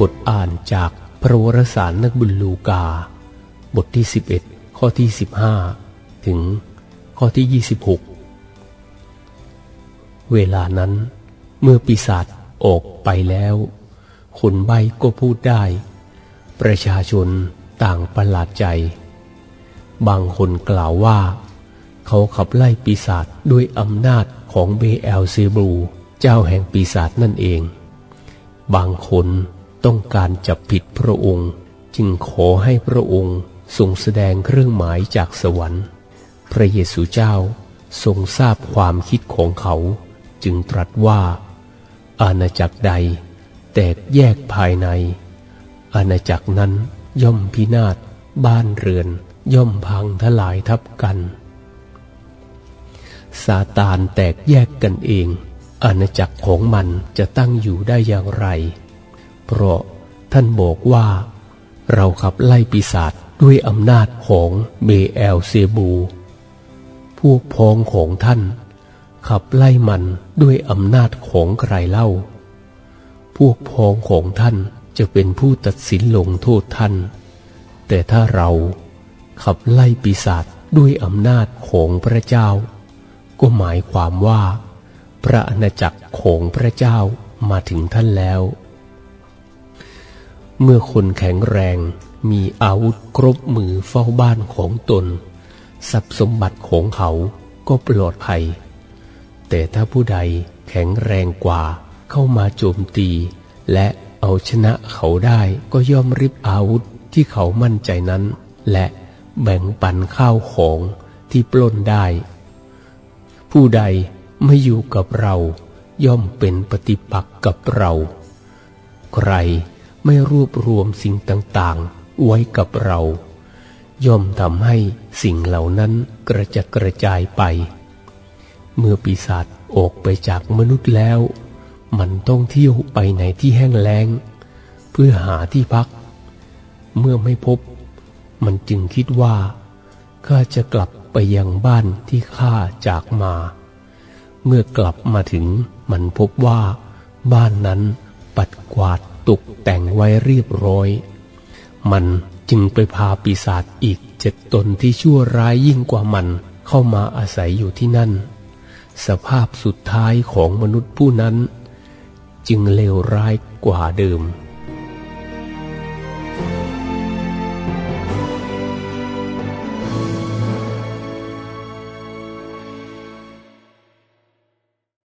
บทอ่านจากพระวรสารนักบุญลูกา บทที่ 11 ข้อที่ 15 ถึงข้อที่ 26 เวลานั้น เมื่อปีศาจออกไปแล้ว คนใบก็พูดได้ ประชาชนต่างประหลาดใจ บางคนกล่าวว่า เขาขับไล่ปีศาจด้วยอำนาจของเบลเซบรูเจ้าแห่งปีศาจนั่นเอง บางคน ต้องการจับผิดพระองค์ จึงขอให้พระองค์ทรงแสดงเครื่องหมายจากสวรรค์ พระเยซูเจ้าทรงทราบความคิดของเขา จึงตรัสว่า อาณาจักรใด แตกแยกภายใน อาณาจักรนั้นย่อมพินาศบ้านเรือนย่อมพังทลายทับกันซาตานแตกแยกกันเอง อาณาจักรของมันจะตั้งอยู่ได้อย่างไร เพราะท่านบอกว่า เราขับไล่ปีศาจด้วยอำนาจของเบเอลเซบู พวกพ้องของท่าน ขับไล่มันด้วยอำนาจของใครเล่า พวกพ้องของท่านจะเป็นผู้ตัดสินลงโทษท่าน แต่ถ้าเราขับไล่ปีศาจด้วยอำนาจของพระเจ้า ก็หมายความว่า พระอาณาจักรของพระเจ้ามาถึงท่านแล้ว เมื่อคนแข็งแรงมีอาวุธครบมือเฝ้าบ้านของตน ทรัพย์สมบัติของเขาก็ปลอดภัย แต่ถ้าผู้ใดแข็งแรงกว่าเข้ามาโจมตี และเอาชนะเขาได้ก็ย่อมริบอาวุธที่เขามั่นใจนั้น และแบ่งปันข้าวของที่ปล้นได้ ผู้ใดไม่อยู่กับเราย่อมเป็นปฏิปักษ์กับเรา ใคร ไม่รวบรวมสิ่งต่างๆ ไว้กับเรา ย่อมทำให้สิ่งเหล่านั้นกระจัดกระจายไป เมื่อปีศาจออกไปจากมนุษย์แล้ว มันต้องเที่ยวไปในที่แห้งแล้ง เพื่อหาที่พัก เมื่อไม่พบ มันจึงคิดว่าข้าจะกลับไปยังบ้านที่ข้าจากมา เมื่อกลับมาถึงมันพบว่า บ้านนั้นปัดกวาด ตกแต่งไว้เรียบร้อย มันจึงไปพาปีศาจอีกเจ็ดตนที่ชั่วร้ายยิ่งกว่ามันเข้ามาอาศัยอยู่ที่นั่น สภาพสุดท้ายของมนุษย์ผู้นั้น จึงเลวร้ายกว่าเดิม